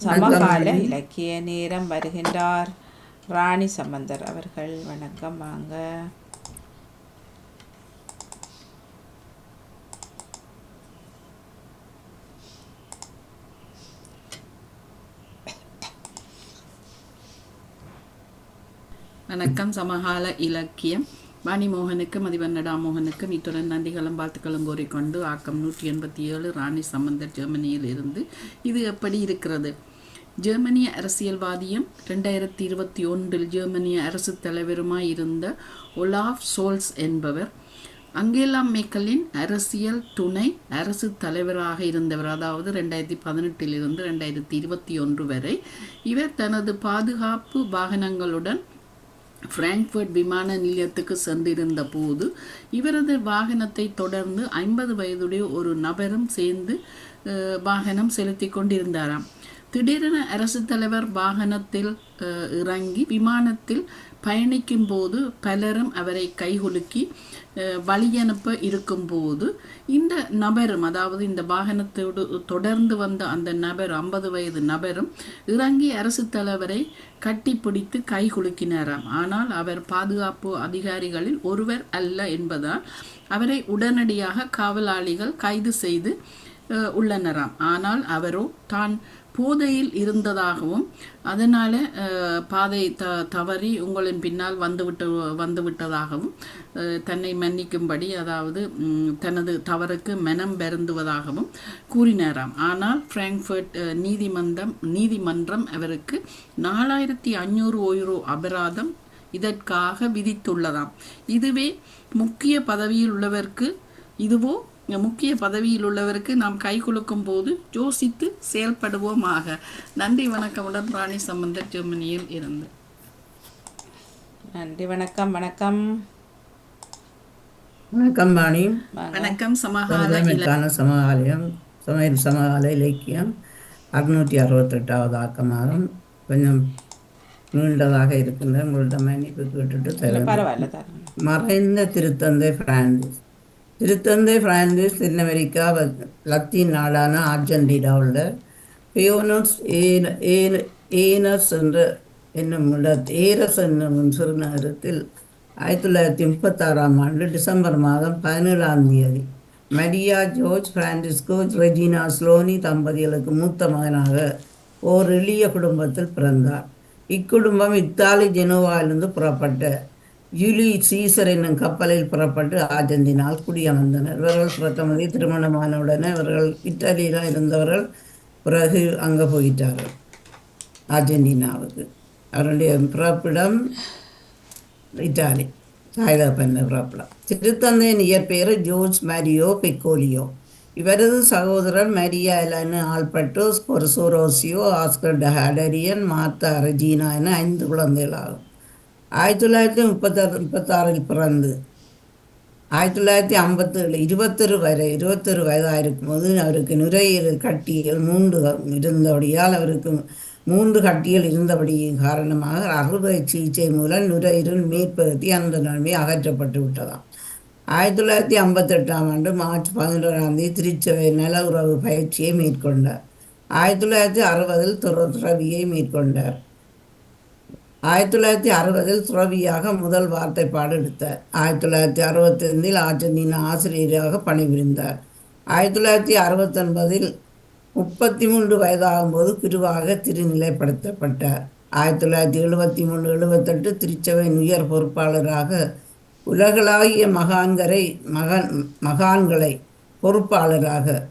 சமகால இலக்கிய நேரம் வருகின்றார் ராணி சம்பந்தர் அவர்கள் வணக்கம் வாங்க வணக்கம் சமகால இலக்கியம் வாணிமோகனுக்கு மதிவண்ணடா மோகனுக்கும் இத்துடன் நன்றிகளும் வாழ்த்துக்களும் கோரிக்கொண்டு ஆக்கம் நூற்றி எண்பத்தி ஏழு ராணி சம்பந்தர் ஜெர்மனியில் இருந்து இது எப்படி இருக்கிறது? ஜெர்மனிய அரசியல்வாதியும் ரெண்டாயிரத்தி இருபத்தி ஒன்றில் ஜெர்மனிய அரசு தலைவருமாய் இருந்த ஒலாஃப் சோல்ஸ் என்பவர் அங்கேலா மேக்கலின் அரசியல் துணை அரசு தலைவராக இருந்தவர். அதாவது ரெண்டாயிரத்தி பதினெட்டிலிருந்து ரெண்டாயிரத்தி இருபத்தி ஒன்று வரை இவர் தனது பாதுகாப்பு வாகனங்களுடன் பிராங்க்ஃபர்ட் விமான நிலையத்துக்கு சென்றிருந்த போது இவரது வாகனத்தை தொடர்ந்து ஐம்பது வயதுடைய ஒரு நபரும் சேர்ந்து வாகனம் செலுத்தி கொண்டிருந்தாராம். திடீரென அரசு தலைவர் வாகனத்தில் அஹ், இறங்கி விமானத்தில் பயணிக்கும் போது பலரும் அவரை கைகுலுக்கி வழியனுப்ப இருக்கும்போது இந்த நபரும் அதாவது இந்த வாகனத்தோடு தொடர்ந்து வந்த அந்த நபர் ஐம்பது வயது நபரும் இறங்கி அரசு தலைவரை கட்டிப்பிடித்து கைகுலுக்கினாராம். ஆனால் அவர் பாதுகாப்பு அதிகாரிகளில் ஒருவர் அல்ல என்பதால் அவரை உடனடியாக காவலாளிகள் கைது செய்து உள்ளனராம். ஆனால் அவரோ தான் போதையில் இருந்ததாகவும் அதனால் பாதை த தவறி உங்களின் பின்னால் வந்துவிட்டு வந்துவிட்டதாகவும் தன்னை மன்னிக்கும்படி அதாவது தனது தவறுக்கு மனம் பெருந்துவதாகவும் கூறினாராம். ஆனால் ஃப்ராங்க்ஃபர்ட் நீதிமன்றம் நீதிமன்றம் அவருக்கு நாலாயிரத்தி அஞ்சூறு யூரோ அபராதம் இதற்காக விதித்துள்ளதாம். இதுவே முக்கிய பதவியில் உள்ளவருக்கு இதுவோ முக்கிய பதவியில் உள்ளவருக்கு நாம் கை குலுக்கும் போது யோசித்து செயல்படுவோமாக. நன்றி வணக்கமுடன் ராணி சம்பந்தர் ஜெர்மனியில் இருந்து. நன்றி வணக்கம் வணக்கம். வணக்கம் வாங்க. வணக்கம் சமகால சமகாலயம் சமய சமகால இலக்கியம் அறுநூற்றி அறுபத்தெட்டாவது ஆக்கமாகும். கொஞ்சம் நீண்டதாக இருக்கின்ற உங்கள்ட்ட மன்னிப்பு கேட்டுட்டு மறைந்த திருத்தந்தை பிரான்சிஸ். திருத்தந்தை பிரான்சிஸ் தென் அமெரிக்கா லத்தீன் நாடான அர்ஜென்டினாவில் பியோனஸ் ஏன- ஏனஸ் என்ற என்னும் இட ஏரஸ் என்னும் சிறுநகரத்தில் ஆயிரத்தி தொள்ளாயிரத்தி முப்பத்தாறாம் ஆண்டு டிசம்பர் மாதம் பதினேழாம் தேதி Maria Jorge Francisco Regina Sloni தம்பதிகளுக்கு மூத்த மகனாக ஓர் எளிய குடும்பத்தில் பிறந்தார். இக்குடும்பம் இத்தாலி ஜெனோவாவிலிருந்து புறப்பட்ட ஜூலி சீசர் என்னும் கப்பலில் புறப்பட்டு ஆர்ஜென்டினால் குடியமர்ந்தனர். இவர்கள் பிரதமதி திருமணமானவுடனே இவர்கள் இத்தாலியில் இருந்தவர்கள் பிறகு அங்கே போயிட்டார்கள். அர்ஜென்டினாவுக்கு அவருடைய பிறப்பிடம் இத்தாலி தாய்தப்பன் பிறப்பிடம். திருத்தந்தையின் இயற்பெயர் ஜோர்ஜ் மேரியோ பெக்கோலியோ. இவரது சகோதரர் மரியா எலனு ஆல்பர்டோ ஸ்கொர்சோரோசியோ ஆஸ்கர் டஹாடரியன் மார்த்தா ரெஜீனா என ஐந்து குழந்தைகளாகும். ஆயிரத்தி தொள்ளாயிரத்தி முப்பத்தாறு முப்பத்தாறில் பிறந்து. ஆயிரத்தி தொள்ளாயிரத்தி ஐம்பத்தேழு இருபத்தொரு வரை இருபத்தொரு வயதாக இருக்கும்போது அவருக்கு நுரையீரல் கட்டியல் மூன்று இருந்தபடியால் அவருக்கு மூன்று கட்டிகள் இருந்தபடி காரணமாக அறுவை சிகிச்சை மூலம் நுரையீரல் மேற்பகுதி அந்த நிலைமை அகற்றப்பட்டு விட்டதாம். ஆயிரத்தி தொள்ளாயிரத்தி ஐம்பத்தெட்டாம் ஆண்டு மார்ச் பதினோராம் தேதி திருச்சபை நல உறவு பயிற்சியை மேற்கொண்டார். ஆயிரத்தி தொள்ளாயிரத்தி அறுபதில் துற துறவியை மேற்கொண்டார். ஆயிரத்தி தொள்ளாயிரத்தி அறுபதில் துறவியாக முதல் வார்த்தை பாடெடுத்தார். ஆயிரத்தி தொள்ளாயிரத்தி அறுபத்தைந்தில் ஆச்சந்தின ஆசிரியராக பணிபுரிந்தார். ஆயிரத்தி தொள்ளாயிரத்தி அறுபத்தொன்பதில் முப்பத்தி மூன்று வயதாகும்போது குருவாக திருநிலைப்படுத்தப்பட்டார். ஆயிரத்தி தொள்ளாயிரத்தி எழுபத்தி மூணு எழுபத்தெட்டு திருச்சபையின் உயர் பொறுப்பாளராக உலகளாவிய மகான்கரை மகன் மகான்களை பொறுப்பாளராக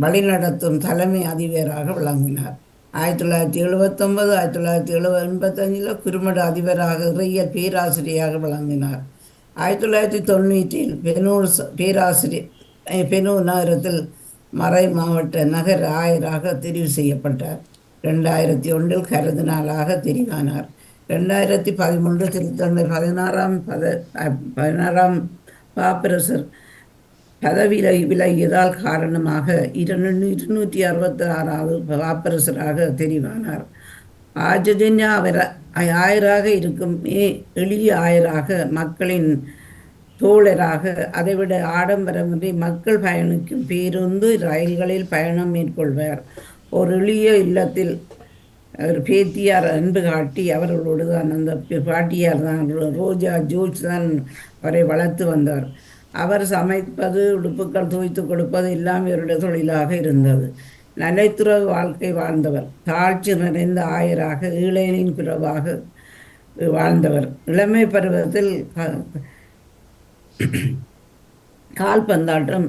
வழிநடத்தும் தலைமை அதிபராக விளங்கினார். ஆயிரத்தி தொள்ளாயிரத்தி எழுபத்தொன்பது ஆயிரத்தி தொள்ளாயிரத்தி எழுப எண்பத்தஞ்சில் குறுமட அதிபராக இறையியல் பேராசிரியராக விளங்கினார். ஆயிரத்தி தொள்ளாயிரத்தி தொண்ணூற்றில் பெனூர் பேராசிரியர் பெனூர் நகரத்தில் மறை மாவட்ட நகர் ஆயராக தெரிவு செய்யப்பட்டார். ரெண்டாயிரத்தி ஒன்றில் கருதினாலாக தெரிவானார். ரெண்டாயிரத்தி பதிமூன்று திருத்தொண்டை பதினாறாம் பத பதினாறாம் பாப்பரசர் பதவி விலகியதால் காரணமாக இருநூ இருநூற்றி அறுபத்தி ஆறாவது பாப்பரசராக தெரிவானார். ஆஜஜன்யா அவர் ஆயராக இருக்கும் மே எளிய ஆயராக மக்களின் தோழராக அதைவிட ஆடம்பரமின்றி மக்கள் பயணிக்கும் பேருந்து ரயில்களில் பயணம் மேற்கொள்வார். ஒரு எளிய இல்லத்தில் அவர் பேத்தியார் அன்பு காட்டி அவர்களோடு தான் அந்த பாட்டியார் தான் ரோஜா ஜூஸ் தான் அவரை வளர்த்து வந்தார். அவர் சமைப்பது உடுப்புக்கள் துவைத்து கொடுப்பது எல்லாம் இவருடைய தொழிலாக இருந்தது. நலைத்துற வாழ்க்கை வாழ்ந்தவர். தாழ்ச்சி நிறைந்த ஆயராக ஈழையின் பிறவாக வாழ்ந்தவர். இளமை பருவத்தில் கால்பந்தாட்டம்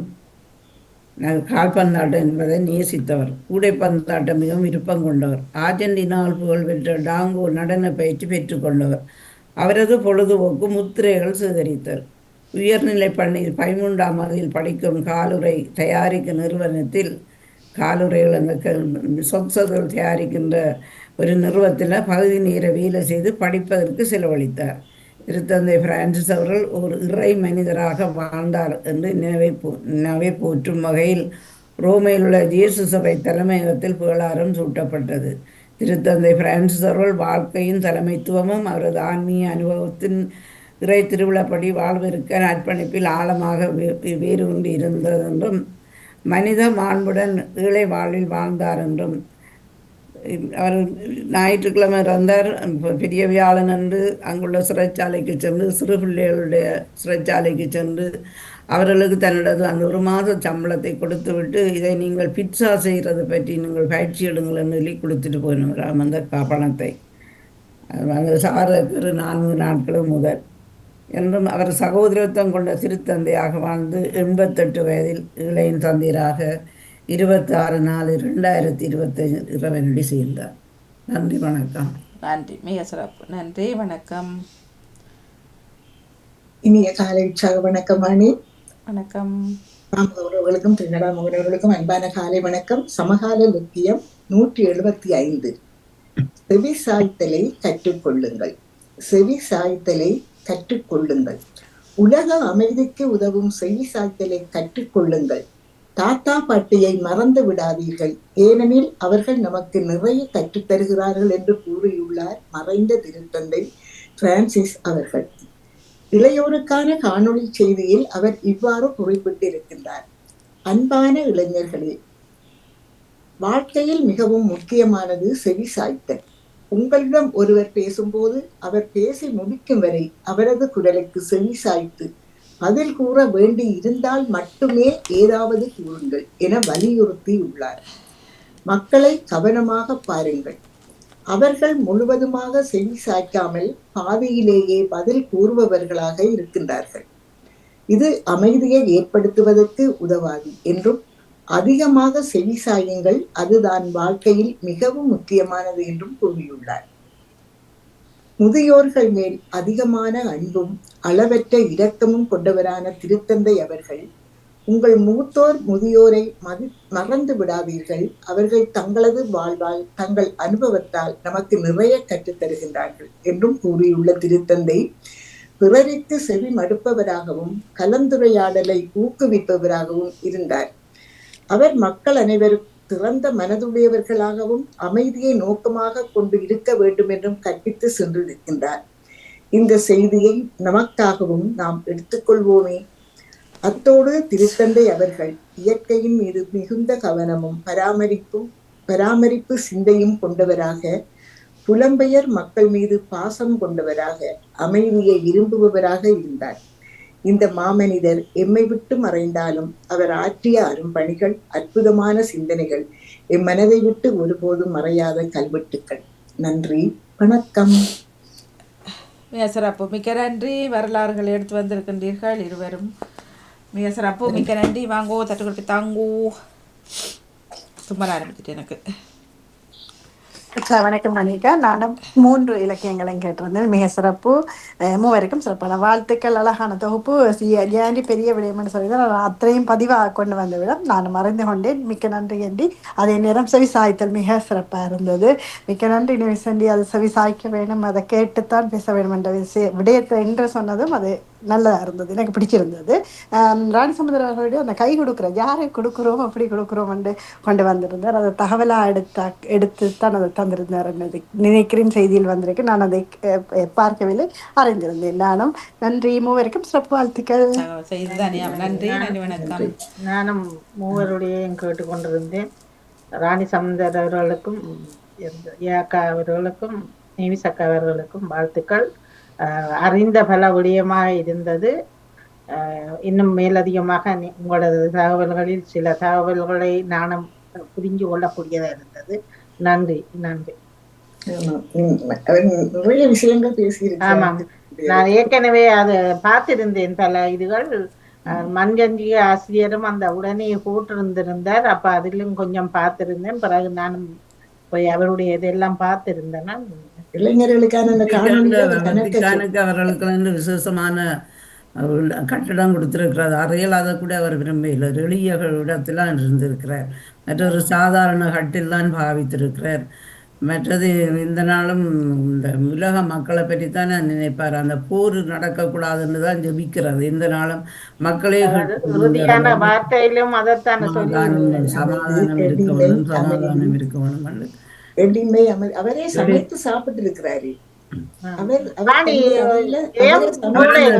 கால்பந்தாட்டம் என்பதை நேசித்தவர். கூடைப்பந்தாட்டம் மிகவும் விருப்பம் கொண்டவர். ஆர்ஜென்டினாவில் புகழ்பெற்ற டாங்கோ நடன பயிற்சி பெற்றுக்கொண்டவர் அவரது பொழுதுபோக்கு முத்திரைகள் சேகரித்தார். உயர்நிலை பள்ளி பதிமூன்றாம் வகையில் படிக்கும் காலுரை தயாரிக்கும் நிறுவனத்தில் காலுரைகள் அந்த சொற்சொற்கள் தயாரிக்கின்ற ஒரு நிறுவனத்தில் பகுதி நேர வேலை செய்து படிப்பதற்கு செலவழித்தார். திருத்தந்தை பிரான்சிஸ் அவர்கள் ஒரு இறை மனிதராக வாழ்ந்தார் என்று நினைவை போ நினைவை போற்றும் வகையில் ரோமையில் உள்ள இயேசு சபை தலைமையகத்தில் புகழாரம் சூட்டப்பட்டது. திருத்தந்தை பிரான்சிஸ் அவர்கள் வாழ்க்கையின் தலைமைத்துவமும் அவரது ஆன்மீக அனுபவத்தின் இறை திருவிழாப்படி வாழ்விற்க அர்ப்பணிப்பில் ஆழமாக வே- வேரூன்றி இருந்ததென்றும் மனித மாண்புடன் ஏழை வாழ்வில் வாழ்ந்தார் என்றும் அவர் ஞாயிற்றுக்கிழமை இறந்தார். பெரிய வியாழன் என்று அங்குள்ள சிறைச்சாலைக்கு சென்று சிறு பிள்ளைகளுடைய சிறைச்சாலைக்கு சென்று அவர்களுக்கு தன்னோடது அந்த ஒரு மாத சம்பளத்தை கொடுத்துவிட்டு இதை நீங்கள் பிட்சா செய்கிறது பற்றி நீங்கள் பயிற்சி எடுங்கள் என்று சொல்லி கொடுத்துட்டு போயினாராம் அந்த க- பணத்தை அந்த சாரக்கு நான்கு நாட்கள் முதல். என்றும் அவர் சகோதரத்துவம் கொண்ட திருத்தந்தையாக வாழ்ந்து எண்பத்தெட்டு வயதில் இளையின் தந்தையராக இருபத்தாறு நாலு ரெண்டாயிரத்தி இருபத்தஞ்சு இரவனடி சேர்ந்தார் நன்றி வணக்கம். நன்றி. மிக சிறப்பு. நன்றி வணக்கம். இனிய காலை உற்சாக வணக்கம் அணி வணக்கம். உறவுகளுக்கும் திருநடா முகனவர்களுக்கும் அன்பான காலை வணக்கம். சமகால லக்கியம் நூற்றி எழுபத்தி ஐந்து. செவி சாய்த்தலை கற்றுக்கொள்ளுங்கள். செவி சாய்த்தலை கற்றுக்கொள்ளுங்கள். உலக அமைதிக்கு உதவும் செய்தி சாய்த்தலை கற்றுக்கொள்ளுங்கள். தாத்தா பாட்டியை மறந்து விடாதீர்கள். ஏனெனில் அவர்கள் நமக்கு நிறைய கற்றுத் தருகிறார்கள் என்று கூறியுள்ளார் மறைந்த திருத்தந்தை பிரான்சிஸ் அவர்கள். இளையோருக்கான காணொளி செய்தியில் அவர் இவ்வாறு குறிப்பிட்டிருக்கின்றார். அன்பான இளைஞர்களே வாழ்க்கையில் மிகவும் முக்கியமானது செவி சாய்த்தல். உங்களிடம் ஒருவர் பேசும்போது அவர் பேசி முடிக்கும் வரை அவரது குரலுக்கு செவி சாய்த்து பதில் கூற வேண்டி இருந்தால் மட்டுமே ஏதாவது கூறுங்கள் என வலியுறுத்தி உள்ளார். மக்களை கவனமாக பாருங்கள். அவர்கள் முழுவதுமாக செவி சாய்க்காமல் பாதியிலேயே பதில் கூறுபவர்களாக இருக்கின்றார்கள். இது அமைதியை ஏற்படுத்துவதற்கு உதவாது என்றும் அதிகமாக செவி சாயுங்கள் அதுதான் வாழ்க்கையில் மிகவும் முக்கியமானது என்றும் கூறியுள்ளார். முதியோர்கள் மேல் அதிகமான அன்பும் அளவற்ற இரக்கமும் கொண்டவரான திருத்தந்தை அவர்கள் உங்கள் மூத்தோர் முதியோரை மதி மறந்து விடாதீர்கள். அவர்கள் தங்களது வாழ்வால் தங்கள் அனுபவத்தால் நமக்கு நிறைய கற்றுத் தருகின்றார்கள் என்றும் கூறியுள்ள திருத்தந்தை பிறருக்கு செவி மடுப்பவராகவும் கலந்துரையாடலை ஊக்குவிப்பவராகவும் இருந்தார். அவர் மக்கள் அனைவரும் திறந்த மனதுடையவர்களாகவும் அமைதியை நோக்கமாக கொண்டு இருக்க வேண்டும் என்றும் கற்பித்து சென்றிருக்கின்றார். இந்த செய்தியை நமக்காகவும் நாம் எடுத்துக்கொள்வோமே அத்தோடு திருத்தந்தை அவர்கள் இயற்கையின் மீது மிகுந்த கவனமும் பராமரிப்பும் பராமரிப்பு சிந்தையும் கொண்டவராக புலம்பெயர் மக்கள் மீது பாசம் கொண்டவராக அமைதியை விரும்புபவராக இருந்தார். இந்த மாமனிதர் எம்மை விட்டு மறைந்தாலும் அவர் ஆற்றிய அரும்பணிகள் அற்புதமான சிந்தனைகள் எம் மனதை விட்டு ஒருபோதும் மறையாத கல்வெட்டுக்கள். நன்றி வணக்கம். மிக சிறப்பு மிக்க நன்றி. வரலாறுகள் எடுத்து வந்திருக்கின்றீர்கள் இருவரும். மிக சிறப்பு மிக்க நன்றி. வாங்கோ தட்டு கொடுத்து தாங்கோ. சும்மா ஆரம்பிச்சிட்டு எனக்கு. வணக்கம் அனிகா நானும் மூன்று இலக்கியங்களையும் கேட்டிருந்தேன். மிக சிறப்பு. மூவருக்கும் சிறப்பான வாழ்த்துக்கள் அழகான தொகுப்பு. ஏண்டி பெரிய விடயம்னு சொல்லி நான் அத்தனையும் பதிவாக கொண்டு வந்த விடம். நான் மறைந்து கொண்டேன். மிக்க நன்றி என்றி அதே நேரம் செவி சாய்த்தல் மிக சிறப்பாக இருந்தது. மிக்க நன்றி நிமிஷண்டி அது செவி சாய்க்க வேணும் அதை கேட்டுத்தான் பேச வேண்டும் என்ற விஷய விடயத்தை என்று சொன்னதும் அது நல்லதா இருந்தது எனக்கு பிடிச்சிருந்தது. ராணி சமுதிர அவர்களுடைய அந்த கை கொடுக்குற யாரை கொடுக்குறோம் அப்படி கொடுக்குறோம் என்று கொண்டு வந்திருந்தார். அதை தகவலாக எடுத்தா எடுத்து தான் அதை தந்திருந்தார் என்னது நினைக்கிறேன் செய்தியில் வந்திருக்கு. நான் அதை பார்க்கவில்லை அறிந்திருந்தேன். நானும் நன்றி. மூவருக்கும் சிறப்பு வாழ்த்துக்கள். நன்றி. நன்றி வணக்கம். நானும் மூவருடையும் கேட்டுக்கொண்டிருந்தேன். ராணி சமுந்தர் அவர்களுக்கும் ஏக்கா அவர்களுக்கும் நிமிசக்கா அவர்களுக்கும் வாழ்த்துக்கள். அறிந்த பல விடயமாக இருந்தது. இன்னும் மேலதிகமாக உங்களது தகவல்களில் சில தகவல்களை நானும் புரிஞ்சு கொள்ளக்கூடியதாக இருந்தது. நன்றி நன்றி. நிறைய விஷயங்கள் ஆமாம். பேசியிருக்காங்க நான் ஏற்கனவே அதை பார்த்திருந்தேன் பல இதுகள். அஹ், மண்கஞ்சி ஆசிரியரும் அந்த உடனே போட்டிருந்திருந்தார். அப்ப அதிலும் கொஞ்சம் பார்த்திருந்தேன். பிறகு நானும் போய் அவருடைய இதெல்லாம் பார்த்திருந்தேன். இளைஞர்களுக்கான அந்த அவர்களுக்கு வந்து விசேஷமான கட்டிடம் கொடுத்திருக்கிறார். அறையில் அதை கூட அவர் விரும்பவில்லை. ஒரு எளிய இடத்துல இருந்திருக்கிறார். மற்றொரு சாதாரண கட்டில் தான் பாவித்திருக்கிறார். மற்றது இந்த நாளும் இந்த உலக மக்களை பற்றி தான் நினைப்பார். அந்த போர் நடக்கக்கூடாதுன்னு தான் ஜெபிக்கிறது இந்த நாளும் மக்களே வார்த்தையிலும் சமாதானம் இருக்க வேணும் சமாதானம் இருக்க வேணும் எப்படியுமே அவர் சமைத்து சாப்பிட்டு இருக்கிறாரு?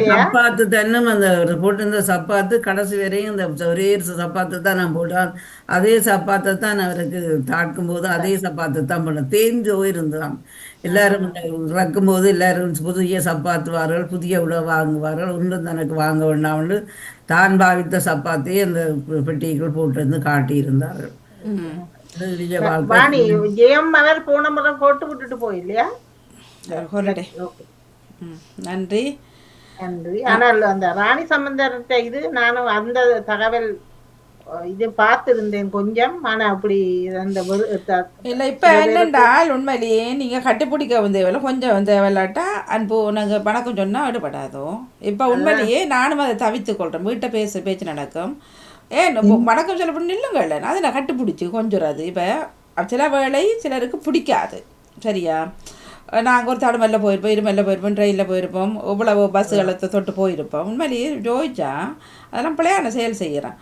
சப்பாத்து தென்னும் அந்த போட்டிருந்த சப்பாத்து கடைசி வரையும் இந்த ஒரே சப்பாத்து தான் நான் போட்டேன். அதே சப்பாத்தை தான் அவருக்கு தாக்கும் போது அதே சப்பாத்தை தான் பண்ணேன். தேஞ்சு போயிருந்தான் எல்லாரும் இறக்கும் போது எல்லாரும் புதிய சப்பாத்துவார்கள் புதிய உணவு வாங்குவார்கள் ஒன்றும் தனக்கு வாங்க வேண்டாம்னு தான் பாவித்த சப்பாத்தையே அந்த பெட்டிக்குள் போட்டிருந்து காட்டியிருந்தார்கள். போன முறை போட்டு விட்டுட்டு போயில்லையா ஹோலிடே ஓகே ம் நன்றி நன்றி ஆனால் அந்த ராணி சம்பந்தர்கிட்ட இது நானும் அந்த தகவல் இது பார்த்திருந்தேன் கொஞ்சம் ஆனா அப்படி அந்த இல்லை இப்போ என்னென்றால் உண்மையிலேயே நீங்கள் கட்டுப்பிடிக்க தேவையில்ல கொஞ்சம் தேவையில்லாட்டா அன்பு நாங்கள் வணக்கம் சொன்னால் விடுபடாதோ இப்போ உண்மையிலேயே நானும் அதை தவித்து கொள்கிறேன் வீட்டை பேச பேச்சு நடக்கும் ஏன் வணக்கம் சொல்ல பண்ணி இல்லைங்க அதை நான் கட்டுப்பிடிச்சி கொஞ்சம் இப்போ சில வேளை சிலருக்கு பிடிக்காது. சரியா? நாங்கள் ஒரு தடுமல்ல போயிருப்போம் இருமல்ல போயிருப்போம் ட்ரெயினில் போயிருப்போம் இவ்வளவு பஸ்ஸுகளை தொட்டு போயிருப்போம். உண்மையிலேயே ஜோதிச்சா அதெல்லாம் பிள்ளையான செயல் செய்கிறேன்.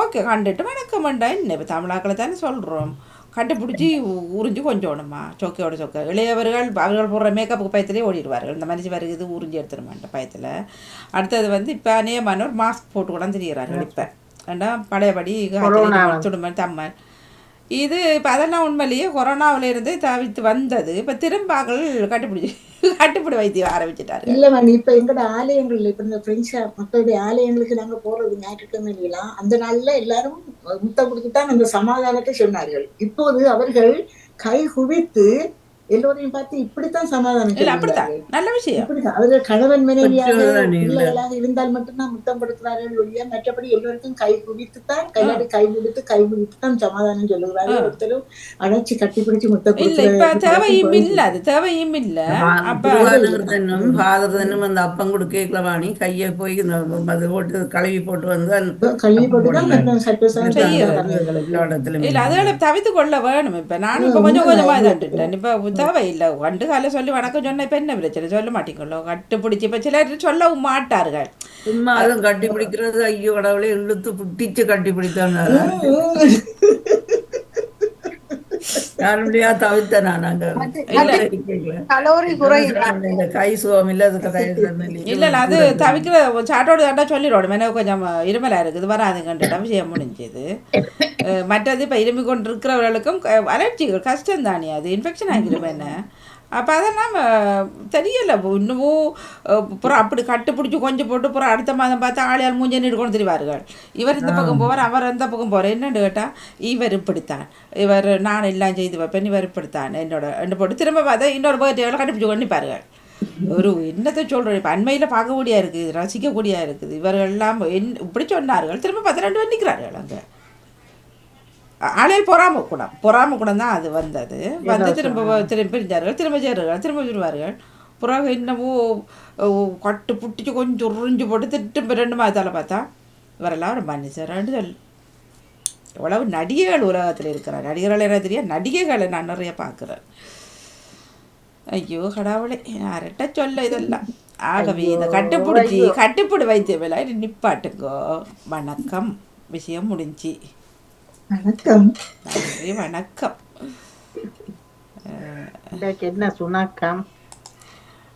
ஓகே கண்டுட்டு வணக்கம் வேண்டா. என்ன இப்போ தமிழாக்களை தானே சொல்கிறோம் கண்டுபிடிச்சி உறிஞ்சி கொஞ்சோணுமா? சொக்கையோட சொக்கை. இளையவர்கள் அவர்கள் போடுற மேக்கப்புக்கு பயத்திலே ஓடிடுவார்கள். இந்த மனுஷன் வருகிறது உறிஞ்சி எடுத்துட மாட்டேன் பயத்தில். அடுத்தது வந்து இப்போ அநேகமானவர் மாஸ்க் போட்டு கூட தெரிகிறார்கள் இப்போ. ஏண்டா பழையபடி துடுமன் தம்மல். இது இப்போ அதெல்லாம் உண்மையிலேயே கொரோனாவில் இருந்து தவிர்த்து வந்தது. இப்போ திரும்பாக்கள் கட்டுப்பிடிச்சி கட்டுப்பிடி வைத்தியம் ஆரம்பிச்சிட்டாரு இல்ல மேம் இப்ப எங்கட ஆலயங்கள்ல இப்ப இந்த பிரெஞ்சு மக்களுடைய ஆலயங்களுக்கு நாங்க போறது ஞாயிற்றுக்கிழமைலாம் அந்த நாள்ல எல்லாரும் முத்தம் கொடுத்துதான் அந்த சமாதானத்தை சொன்னார்கள். இப்போது அவர்கள் கை குவித்து எல்லோரையும் பார்த்து இப்படித்தான் சமாதானம் இல்லை அப்படித்தான். நல்ல விஷயம். இப்படித்தான் அவர்கள் கணவன் மனைவியாக. பிள்ளைகளாக இருந்தால் மட்டும்தான் முத்தம் கொடுக்கிறார்கள் ஒழிய மற்றபடி எல்லோருக்கும் கை குவித்துத்தான் கையாடி கை கொடுத்து கை குவித்துத்தான் சமாதானம் சொல்லுகிறார்கள். ஒருத்தரும் அணைச்சு கட்டிப்பிடிச்சு முத்தம் இல்லை தேவையும் இல்லை அது தேவையும் இல்லை. அப்போ தன்னும் ஃபாதர் தன்னும் அந்த அப்பம் கொடுக்கல வாணி. கையை போய் அது போட்டு கழுவி போட்டு வந்து மற்ற சட்டசாஸ்திர எல்லா இடத்துலயும். இல்லை அதோட தவித்து கொள்ள வேணும். இப்போ நானும் இப்போ கொஞ்சம் கொஞ்சமாக தட்டுட்டேன் இப்போ தேவையில்லை கண்டு காலை சொல்லி வணக்கம் சொன்ன இப்போ என்ன பிரச்சனை சொல்ல மாட்டீங்களோ கட்டுப்பிடிச்சி இப்போ சிலர் சொல்லவும் மாட்டார்கள் அதுவும் கட்டி பிடிக்கிறது ஐயோ கடவுளே இழுத்து புட்டிச்சு கட்டி பிடித்தாங்க யாருடையா தவிர்த்தேன் நான் அங்க. கை சுகம் இல்லை இல்லை இல்லை அது தவிக்கிற சாட்டோடு சாட்டா சொல்லிடுவோம். எனக்கு கொஞ்சம் இருமலாக இருக்குது. வராதுங்கன்ட்டு விஷயம் முடிஞ்சது. மற்றது இப்போ இருமி கொண்டு இருக்கிறவர்களுக்கும் அலர்ஜிகள் கஷ்டம் தானே அது? இன்ஃபெக்ஷன் ஆகிடும் என்ன? அப்போ அதெல்லாம் தெரியல. இன்னமும் அஹ், புறம் அப்படி கட்டுப்பிடிச்சி கொஞ்சம் போட்டு புறம் அடுத்த மாதம் பார்த்தா ஆளியால் மூஞ்ச நீடு கொண்டு தெரிவார்கள். இவர் இந்த பக்கம் போவார் அவர் அந்த பக்கம் போவார். என்னன்னு கேட்டால் இவர் இப்படித்தான். இவர் நான் எல்லாம் செய்து வைப்பேன் இவர் இப்படித்தான். என்னோட ரெண்டு போட்டு திரும்ப பார்த்தா இன்னொரு பர்த்டேவில் கண்டுபிடிச்சி கொண்டு ஒரு என்னத்தை சொல்கிறோம் இப்போ அண்மையில் பார்க்கக்கூடியா இருக்குது ரசிக்கக்கூடியா இருக்குது. இவர்கள் எல்லாம் என் இப்படி சொன்னார்கள். திரும்ப பார்த்து ரெண்டு பேர் நிற்கிறார்கள் அங்கே. ஆளையில் பொறாம குணம். பொறாம குணம் தான் அது வந்தது. வந்து திரும்ப திரும்ப பிரிஞ்சார்கள். திரும்ப சேருங்கள் திரும்ப விடுவார்கள் பிறகு என்னமோ ஓ, கட்டு புட்டிச்சு கொஞ்சம் உறிஞ்சு போட்டு திட்டு ரெண்டு மாதத்தால் பார்த்தா இவரெல்லாம் ஒரு மனுஷரான்னு சொல்லு எவ்வளவு நடிகைகள் உலகத்தில் இருக்கிறார். நடிகர்கள் என்ன தெரியும்? நடிகைகளை நான் நிறைய பார்க்குறேன். ஐயோ கடவுளே யார்கிட்ட சொல்ல இதெல்லாம்? ஆகவே இந்த கட்டுப்பிடிச்சி கட்டுப்பிடி வைத்தியமில்லை. இது நிப்பாட்டுங்கோ. வணக்கம். விஷயம் முடிஞ்சு. வணக்கம். வணக்கம். என்ன சுணக்கம்